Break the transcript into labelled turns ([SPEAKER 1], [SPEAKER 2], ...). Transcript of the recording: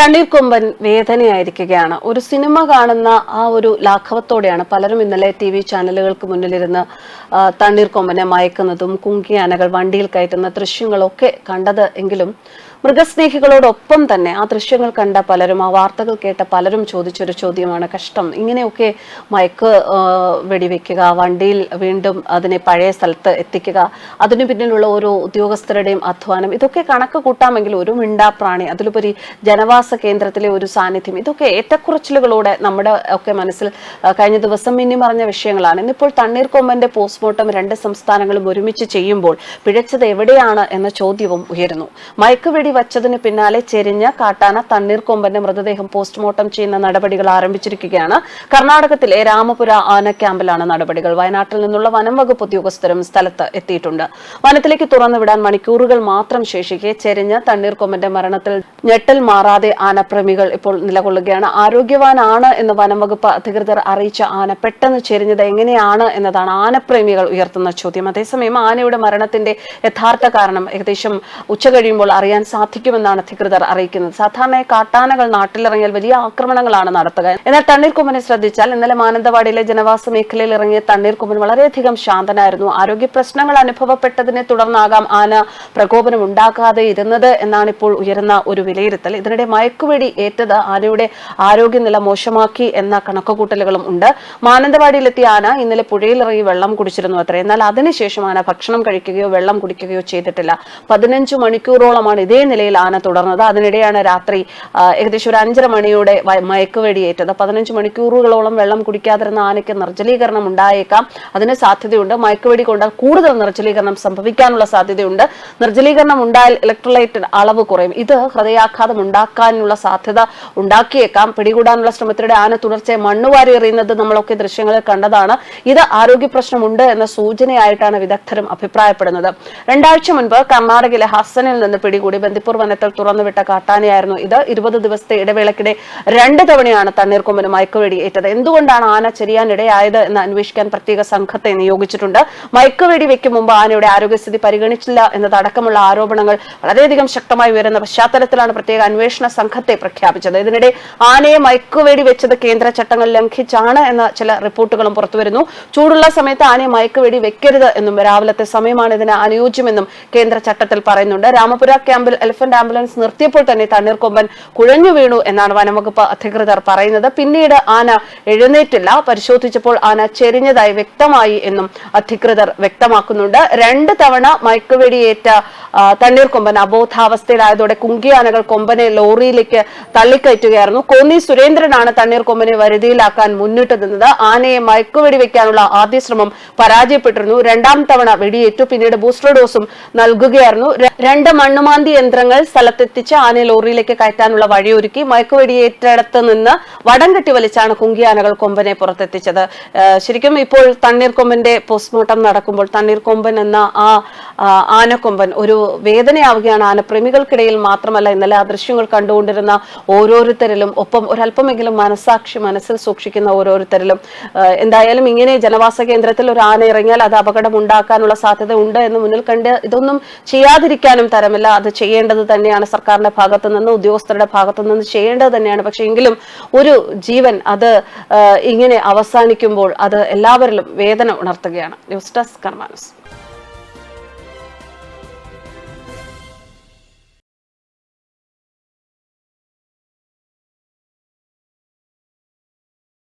[SPEAKER 1] തണ്ണീർക്കൊമ്പൻ വേദനയായിരിക്കുകയാണ്. ഒരു സിനിമ കാണുന്ന ആ ഒരു ലാഘവത്തോടെയാണ് പലരും ഇന്നലെ ടി വി ചാനലുകൾക്ക് മുന്നിലിരുന്ന് തണ്ണീർ തണ്ണീർക്കൊമ്പനെ മയക്കുന്നതും കുങ്കിയാനകൾ വണ്ടിയിൽ കയറ്റുന്ന ദൃശ്യങ്ങളൊക്കെ കണ്ടത്. എങ്കിലും മൃഗസ്നേഹികളോടൊപ്പം തന്നെ ആ ദൃശ്യങ്ങൾ കണ്ട പലരും ആ വാർത്തകൾ കേട്ട പലരും ചോദിച്ചൊരു ചോദ്യമാണ് കഷ്ടം. ഇങ്ങനെയൊക്കെ മയക്ക് വെടിവെക്കുക വണ്ടിയിൽ വീണ്ടും അതിനെ പഴയ സ്ഥലത്ത് എത്തിക്കുക അതിനു പിന്നിലുള്ള ഓരോ ഉദ്യോഗസ്ഥരുടെയും അധ്വാനം ഇതൊക്കെ കണക്ക് കൂട്ടാമെങ്കിൽ ഒരു മിണ്ടാപ്രാണി അതിലുപരി ജനവാസ കേന്ദ്രത്തിലെ ഒരു സാന്നിധ്യം ഇതൊക്കെ ഏറ്റക്കുറച്ചിലുകളോടെ നമ്മുടെ ഒക്കെ മനസ്സിൽ കഴിഞ്ഞ ദിവസം മിന്നി പറഞ്ഞ വിഷയങ്ങളാണ്. ഇന്നിപ്പോൾ തണ്ണീർക്കൊമ്പന്റെ പോസ്റ്റ്മോർട്ടം രണ്ട് സംസ്ഥാനങ്ങളും ഒരുമിച്ച് ചെയ്യുമ്പോൾ പിഴച്ചത് എവിടെയാണ് എന്ന ചോദ്യവും ഉയരുന്നു. മയക്കുവെടി വച്ചതിന് പിന്നാലെ ചെരിഞ്ഞ കാട്ടാന തണ്ണീർക്കൊമ്പന്റെ മൃതദേഹം പോസ്റ്റ്മോർട്ടം ചെയ്യുന്ന നടപടികൾ ആരംഭിച്ചിരിക്കുകയാണ്. കർണാടകത്തിലെ രാമപുര ആന ക്യാമ്പിലാണ് നടപടികൾ. വയനാട്ടിൽ നിന്നുള്ള വനം വകുപ്പ് ഉദ്യോഗസ്ഥരും സ്ഥലത്ത് എത്തിയിട്ടുണ്ട്. വനത്തിലേക്ക് തുറന്നുവിടാൻ മണിക്കൂറുകൾ മാത്രം ശേഷിക്കെ ചെരിഞ്ഞ തണ്ണീർക്കൊമ്പന്റെ മരണത്തിൽ ഞെട്ടൽ മാറാതെ ആനപ്രേമികൾ ഇപ്പോൾ നിലകൊള്ളുകയാണ്. ആരോഗ്യവാനാണ് എന്ന് വനം വകുപ്പ് അധികൃതർ അറിയിച്ച ആന പെട്ടെന്ന് ചെരിഞ്ഞത് എങ്ങനെയാണ് എന്നതാണ് ആനപ്രേമികൾ ഉയർത്തുന്ന ചോദ്യം. അതേസമയം ആനയുടെ മരണത്തിന്റെ യഥാർത്ഥ കാരണം ഏകദേശം ഉച്ച കഴിയുമ്പോൾ അറിയാൻ സാധിക്കുമെന്നാണ് അധികൃതർ അറിയിക്കുന്നത്. സാധാരണ കാട്ടാനകൾ നാട്ടിലിറങ്ങിയാൽ വലിയ ആക്രമണങ്ങളാണ് നടത്തുക. എന്നാൽ തണ്ണീർക്കുമ്മനെ ശ്രദ്ധിച്ചാൽ ഇന്നലെ മാനന്തവാടിയിലെ ജനവാസ മേഖലയിൽ ഇറങ്ങിയ തണ്ണീർക്കുമ്മൻ വളരെയധികം ശാന്തനായിരുന്നു. ആരോഗ്യ പ്രശ്നങ്ങൾ അനുഭവപ്പെട്ടതിനെ തുടർന്നാകാം ആന പ്രകോപനം ഉണ്ടാക്കാതെ ഇരുന്നത് എന്നാണ് ഇപ്പോൾ ഉയരുന്ന ഒരു വിലയിരുത്തൽ. ഇതിനിടെ മയക്കുവെടി ഏറ്റത് ആനയുടെ ആരോഗ്യനില മോശമാക്കി എന്ന കണക്കുകൂട്ടലുകളും ഉണ്ട്. മാനന്തവാടിയിലെത്തിയ ആന ഇന്നലെ പുഴയിലിറങ്ങി വെള്ളം കുടിച്ചിരുന്നു അത്ര. എന്നാൽ അതിനുശേഷം ആന ഭക്ഷണം കഴിക്കുകയോ വെള്ളം കുടിക്കുകയോ ചെയ്തിട്ടില്ല. പതിനഞ്ചു മണിക്കൂറോളമാണ് ഇതേ നിലയിൽ ആന തുടർന്നത്. അതിനിടെയാണ് രാത്രി ഏകദേശം ഒരു അഞ്ചര മണിയോടെ മയക്കുവെടിയേറ്റത്. പതിനഞ്ച് മണിക്കൂറുകളോളം വെള്ളം കുടിക്കാതിരുന്ന ആനയ്ക്ക് നിർജലീകരണം ഉണ്ടായേക്കാം. അതിന് സാധ്യതയുണ്ട്. മയക്കുവെടി കൊണ്ടാൽ കൂടുതൽ നിർജലീകരണം സംഭവിക്കാനുള്ള സാധ്യതയുണ്ട്. നിർജലീകരണം ഉണ്ടായാൽ ഇലക്ട്രോലൈറ്റ് അളവ് കുറയും. ഇത് ഹൃദയാഘാതം ഉണ്ടാക്കാനുള്ള സാധ്യത ഉണ്ടാക്കിയേക്കാം. പിടികൂടാനുള്ള ശ്രമത്തിനിടെ ആന തുടർച്ചയെ മണ്ണുവാരി എറിയുന്നത് നമ്മളൊക്കെ ദൃശ്യങ്ങളിൽ കണ്ടതാണ്. ഇത് ആരോഗ്യ പ്രശ്നമുണ്ട് എന്ന സൂചനയായിട്ടാണ് വിദഗ്ധരും അഭിപ്രായപ്പെടുന്നത്. രണ്ടാഴ്ച മുൻപ് കർണാടകയിലെ ഹസനിൽ നിന്ന് പിടികൂടി ബന്ദിപ്പൂർ വനത്തിൽ തുറന്നുവിട്ട കാട്ടാനയായിരുന്നു ഇത്. ഇരുപത് ദിവസത്തെ ഇടവേളക്കിടെ രണ്ട് തവണയാണ് തണ്ണീർക്കൊമ്പന് മയക്കുവെടി ഏറ്റത് എന്തുകൊണ്ടാണ് ആന ചെരിയാനിടയായത് എന്ന് അന്വേഷിക്കാൻ പ്രത്യേക സംഘത്തെ നിയോഗിച്ചിട്ടുണ്ട്. മയക്കുവെടി വെക്കും മുമ്പ് ആനയുടെ ആരോഗ്യസ്ഥിതി പരിഗണിച്ചില്ല എന്നതടക്കമുള്ള ആരോപണങ്ങൾ വളരെയധികം ശക്തമായി ഉയരുന്ന പശ്ചാത്തലത്തിലാണ് പ്രത്യേക അന്വേഷണ സംഘത്തെ പ്രഖ്യാപിച്ചത്. ഇതിനിടെ ആനയെ മയക്കുവെടി വെച്ചത് കേന്ദ്ര ചട്ടങ്ങൾ ലംഘിച്ചാണ് എന്ന ചില റിപ്പോർട്ടുകളും പുറത്തുവരുന്നു. ചൂടുള്ള സമയത്ത് ആനയെ മയക്കുവെടി വെക്കരുത് എന്നും രാവിലത്തെ സമയമാണ് ഇതിന് അനുയോജ്യമെന്നും കേന്ദ്ര ചട്ടത്തിൽ പറയുന്നുണ്ട്. രാമപുര ക്യാമ്പിൽ എലിഫന്റ് ആംബുലൻസ് നിർത്തിയപ്പോൾ തന്നെ തണ്ണീർക്കൊമ്പൻ കുഴഞ്ഞു വീണു എന്നാണ് വനംവകുപ്പ് അധികൃതർ പറയുന്നത്. പിന്നീട് ആന എഴുന്നേറ്റില്ല. പരിശോധിച്ചപ്പോൾ ആന ചെരിഞ്ഞതായി വ്യക്തമായി എന്നും അധികൃതർ വ്യക്തമാക്കുന്നുണ്ട്. രണ്ട് തവണ മയക്കുവെടിയേറ്റ തണ്ണീർക്കൊമ്പൻ അബോധാവസ്ഥയിലായതോടെ കുങ്കിയാനകൾ കൊമ്പനെ ലോറിയിലേക്ക് തള്ളിക്കയറ്റുകയായിരുന്നു. കോന്നി സുരേന്ദ്രനാണ് തണ്ണീർക്കൊമ്പനെ വരുതിയിലാക്കാൻ മുന്നിട്ട് നിന്നത്. ആനയെ മയക്കുവെടി വെക്കാനുള്ള ആദ്യ ശ്രമം പരാജയപ്പെട്ടിരുന്നു. രണ്ടാം തവണ വെടിയേറ്റു. പിന്നീട് ബൂസ്റ്റർ ഡോസും നൽകുകയായിരുന്നു. രണ്ട് മണ്ണുമാന്തി യന്ത്രങ്ങൾ സ്ഥലത്തെത്തിച്ച് ആനയെ ലോറിയിലേക്ക് കയറ്റാനുള്ള വഴിയൊരുക്കി മയക്കുവെടിയേറ്റിടത്ത് നിന്ന് വടം കെട്ടി വലിച്ചാണ് കുങ്കിയാനകൾ കൊമ്പനെ പുറത്തെത്തിച്ചത്. ശരിക്കും ഇപ്പോൾ തണ്ണീർക്കൊമ്പന്റെ പോസ്റ്റ്മോർട്ടം നടക്കുമ്പോൾ തണ്ണീർക്കൊമ്പൻ എന്ന ആ ആനക്കൊമ്പൻ ഒരു വേദനയാവുകയാണ്. ആനപ്രേമികൾക്കിടയിൽ മാത്രമല്ല ഇന്നലെ ആ ദൃശ്യങ്ങൾ കണ്ടുകൊണ്ടിരുന്ന ഓരോരുത്തരിലും ഒപ്പം ഒരല്പമെങ്കിലും മനസാക്ഷി മനസ്സിൽ സൂക്ഷിക്കുന്ന ഓരോരുത്തരിലും. എന്തായാലും ഇങ്ങനെ ജനവാസ കേന്ദ്രത്തിൽ ഒരു ആന ഇറങ്ങിയാൽ അത് അപകടം ഉണ്ടാക്കാനുള്ള സാധ്യത ഉണ്ട് എന്ന് മുന്നിൽ കണ്ട് ഇതൊന്നും ചെയ്യാതിരിക്കാനും തരമില്ല. അത് ചെയ്യേണ്ടത് തന്നെയാണ് സർക്കാരിന്റെ ഭാഗത്തു നിന്ന് ഉദ്യോഗസ്ഥരുടെ ഭാഗത്തു നിന്ന് ചെയ്യേണ്ടത് തന്നെയാണ്. പക്ഷെ എങ്കിലും ഒരു ജീവൻ അത് ഇങ്ങനെ അവസാനിക്കുമ്പോൾ അത് എല്ലാവരിലും വേദന ഉണർത്തുകയാണ്. News desk കർമാനസ്.